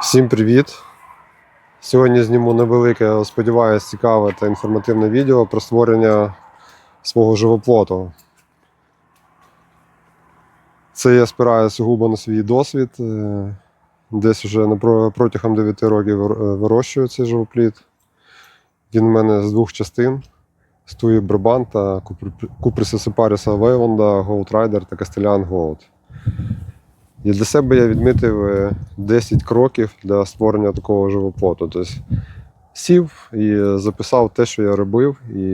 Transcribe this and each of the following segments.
Всім привіт! Сьогодні зніму невелике, сподіваюся, цікаве та інформативне відео про створення свого живоплоту. Це я спираюся сугубо на свій досвід. Е, Десь вже протягом 9 років е, вирощую цей живопліт. Він в мене з двох частин: Стуї Брабант та Куприса Сепаріса Вейвонда, Gold Rider та Castellan Gold. І для себе я відмітив е, 10 кроків для створення такого живоплоту. Тобто сів і записав те, що я робив. І,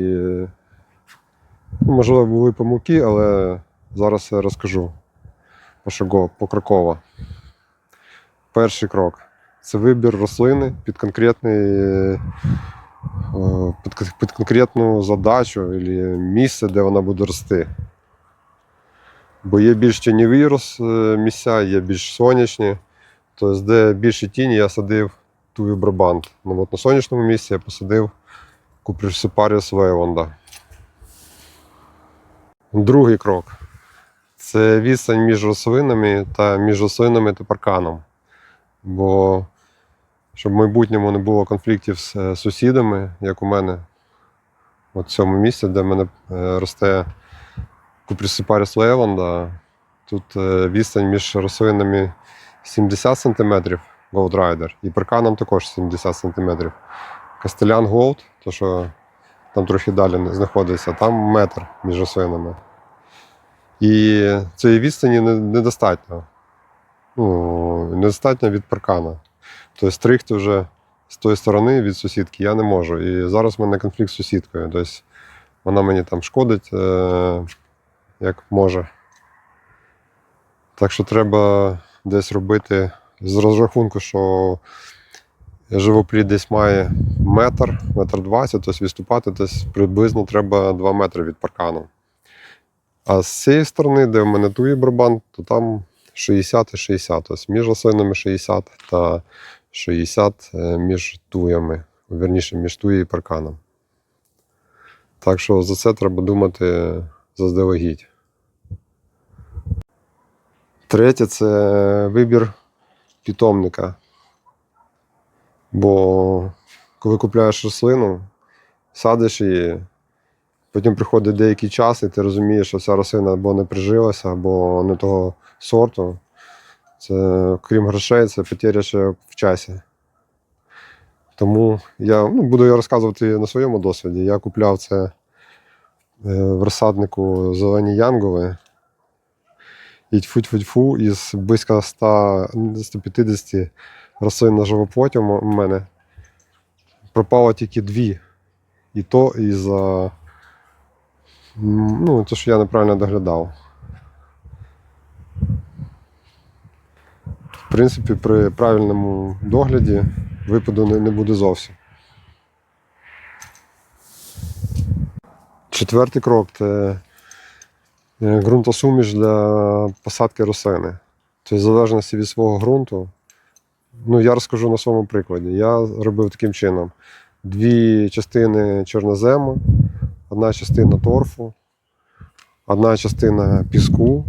ну, можливо, були помилки, але зараз я розкажу пошагово, покроково. Перший крок це вибір рослини під конкретний. е, під конкретну задачу або місце, де вона буде рости. Бо є більш тіньові е, місця, є більш сонячні. Тобто, де більше тіні, я садив туві брабант. Ну, от на сонячному місці я посадив куприсипаріус вейвонда. Другий крок це відстань між рослинами та між рослинами та парканом. Бо щоб в майбутньому не було конфліктів з е, сусідами, як у мене от в цьому місці, де в мене е, росте Купрісипаріс Леванда. Тут е, відстань між рослинами 70 см Rider і парканом також 70 см. Кастелян Gold, то що там трохи далі знаходиться, там метр між рослинами. І цієї відстані недостатньо. Ну, недостатньо від паркана. Тобто стригти вже з тої сторони від сусідки я не можу. І зараз в мене конфлікт з сусідкою. Тобто вона мені там шкодить. Як може. Так що треба десь робити з розрахунку, що живоплід десь має метр, метр двадцять, тобто відступати десь приблизно треба 2 метри від паркану. А з цієї сторони, де в мене тує барабан, то там 60 і 60. Тобто між рослинами 60 та 60 е, між туями, вірніше, між туєю і парканом. Так що за це треба думати заздалегідь. Третє це вибір питомника. Бо коли купляєш рослину, садиш її, потім приходить деякий час, і ти розумієш, що ця рослина або не прижилася, або не того сорту. Це, крім грошей, це потеря ще в часі. Тому я ну, буду розказувати на своєму досвіді. Я купляв це е, в розсаднику зелені янгови. І тьфу-тьфу-тьфу, із близько 100, 150 рослин на живоплоті у мене пропало тільки дві. І то із-за ну, те, що я неправильно доглядав. В принципі, при правильному догляді випаду не, не буде зовсім. Четвертий крок це ґрунтосуміш для посадки рослини. Тобто, в залежності від свого ґрунту. Ну, я розкажу на своєму прикладі. Я робив таким чином: дві частини чорнозему, одна частина торфу, одна частина піску.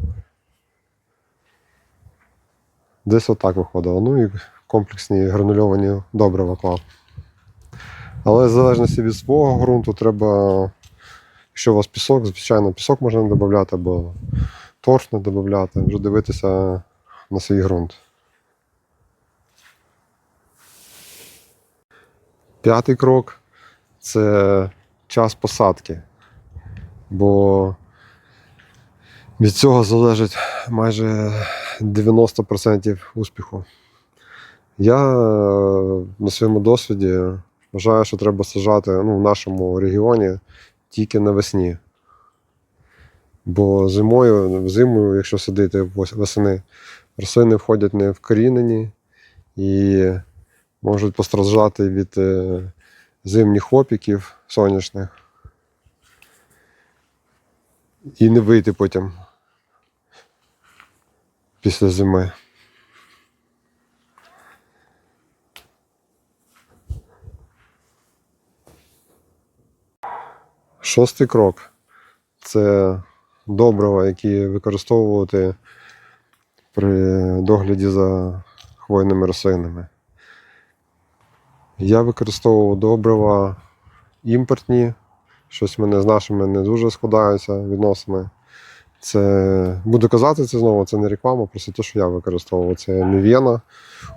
Десь отак виходило. Ну і комплексні гранульовані добрива клав. Але в залежності від свого ґрунту треба Якщо у вас пісок, звичайно, пісок можна додати, або торф не додати, вже дивитися на свій ґрунт. П'ятий крок це час посадки. Бо від цього залежить майже 90% успіху. Я е, на своєму досвіді вважаю, що треба сажати ну, в нашому регіоні тільки навесні. Бо зимою, зимою, якщо садити вос- восени, рослини входять не вкорінені і можуть постраждати від е, зимніх опіків сонячних. І не вийти потім після зими. Шостий крок це добрива, які використовувати при догляді за хвойними рослинами. Я використовував добрива імпортні, щось мене з нашими не дуже складаються відносини. Це буду казати це знову, це не реклама, просто те, що я використовував. Це Мівена,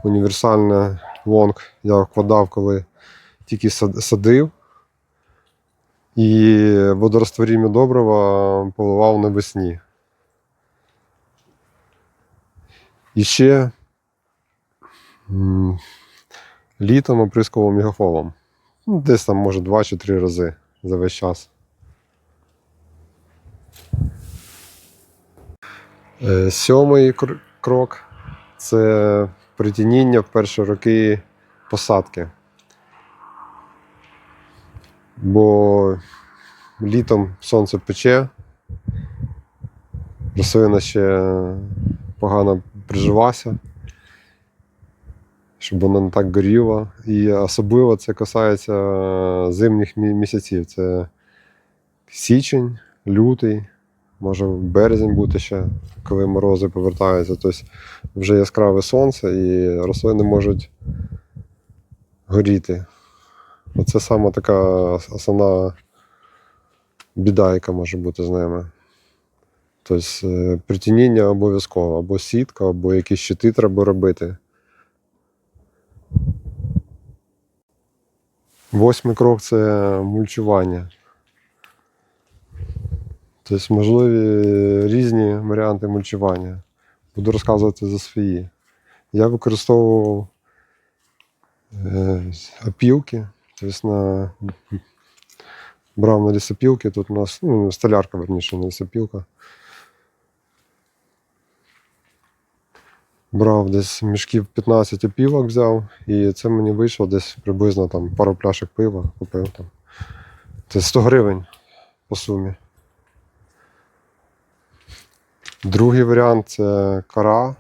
універсальна лонг. Я вкладав, коли тільки садив. І водорозтворімі добрива поливав навесні. І ще літом оприскував мегафолом. Ну, Десь там, може, два чи три рази за весь час. Е, Сьомий крок це притініння в перші роки посадки. Бо літом сонце пече, рослина ще погано приживася, щоб вона не так горіла. І особливо це касається зимніх місяців. Це січень, лютий, може березень бути ще, коли морози повертаються. Тобто вже яскраве сонце і рослини можуть горіти. Оце саме така основна біда, яка може бути з ними. Тобто е, притініння обов'язково, або сітка, або якісь щити треба робити. Восьмий крок це мульчування. Тобто можливі різні варіанти мульчування. Буду розказувати за свої. Я використовував е, опілки, на брав на лісопілки. Тут у нас ну, столярка, верніше, не лісопілка. Брав десь мішків 15 опілок взяв, і це мені вийшло десь приблизно там пару пляшок пива купив там. Це 100 гривень по сумі. Другий варіант це кора.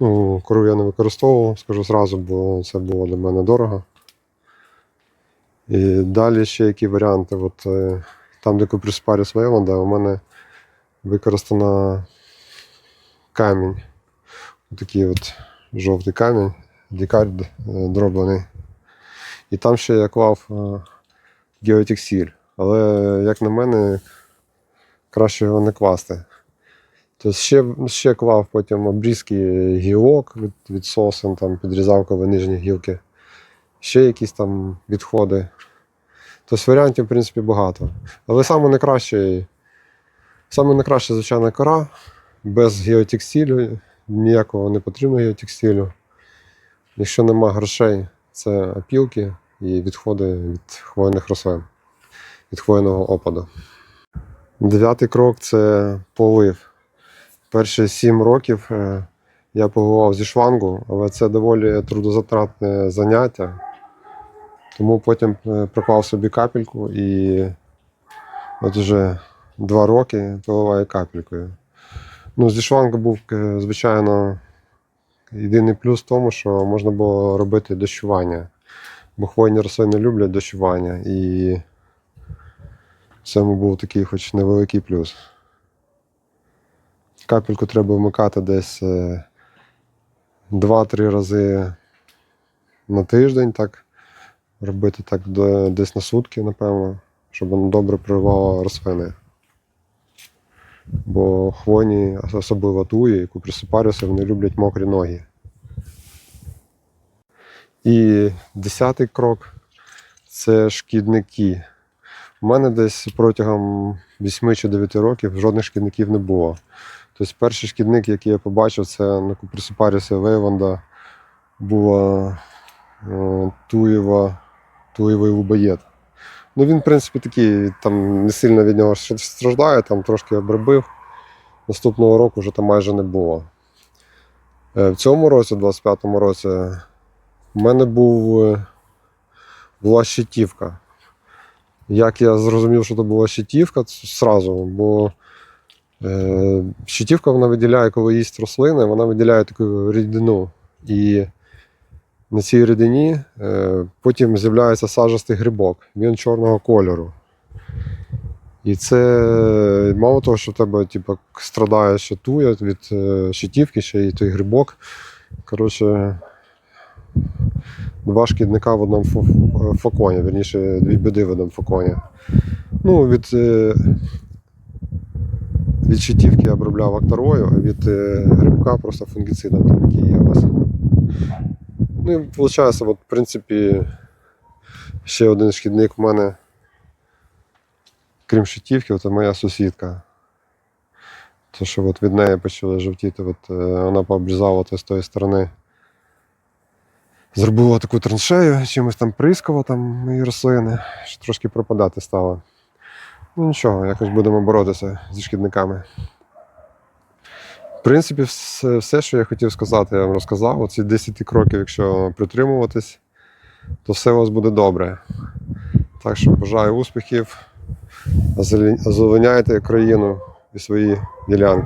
Ну, кору я не використовував, скажу зразу, бо це було для мене дорого. І далі ще які варіанти. От, е, там, де куплю Спаріс Вейланда, у мене використано камінь. Такий от жовтий камінь, дікард е, дроблений. І там ще я клав е, геотексіль. Але, як на мене, краще його не класти. Тобто ще, ще клав потім обрізки гілок від, від сосен, там підрізав коли нижні гілки. Ще якісь там відходи. Тобто варіантів, в принципі, багато. Але саме найкраще, саме найкраще, звичайно, кора, без геотекстилю, ніякого не потрібно геотекстилю. Якщо нема грошей, це опілки і відходи від хвойних рослин, від хвойного опаду. Дев'ятий крок це полив. Перші сім років е, я поливав зі шлангу, але це доволі трудозатратне заняття. Тому потім е, приклав собі капельку і от вже два роки поливаю капелькою. Ну, зі шлангу був, е, звичайно, єдиний плюс в тому, що можна було робити дощування. Бо хвойні рослини люблять дощування, і цьому був такий хоч невеликий плюс. Капельку треба вмикати десь е, 2-3 рази на тиждень, так. Робити так десь на сутки, напевно, щоб воно добре проривало рослини. Бо хвойні, особливо туї, яку присипарюся, вони люблять мокрі ноги. І десятий крок це шкідники. У мене десь протягом 8 чи 9 років жодних шкідників не було. Тобто перший шкідник, який я побачив, це на Куприсипарісі Вейванда була е, туєва, туєвий лубоєд. Ну він, в принципі, такий, там не сильно від нього страждає, там трошки обробив. Наступного року вже там майже не було. Е, В цьому році, 25-му році, в мене був, е, була щитівка. Як я зрозумів, що це була щитівка, це зразу, бо е, щитівка вона виділяє, коли їсть рослини, вона виділяє таку рідину. І на цій рідині е, потім з'являється сажастий грибок, він чорного кольору. І це мало того, що в тебе типу, страдає туя від е, щитівки, ще й той грибок. Коротше, два шкідника в одному фо- флаконі, вірніше, дві біди в одному флаконі. Ну, від, е, від щитівки я обробляв акторою, а від грибка просто фунгіцидом, який є у вас. Ну і виходить, от, в принципі, ще один шкідник в мене, крім щитівки, це моя сусідка. То, що от від неї почали жовтіти, от, е, вона пообрізала з тої сторони. Зробила таку траншею, чимось там прискала там мої рослини, що трошки пропадати стало. Ну нічого, якось будемо боротися зі шкідниками. Принципі, все, що я хотів сказати, я вам розказав. Оці 10 кроків, якщо притримуватись, то все у вас буде добре. Так що бажаю успіхів, озеленяйте країну і свої ділянки.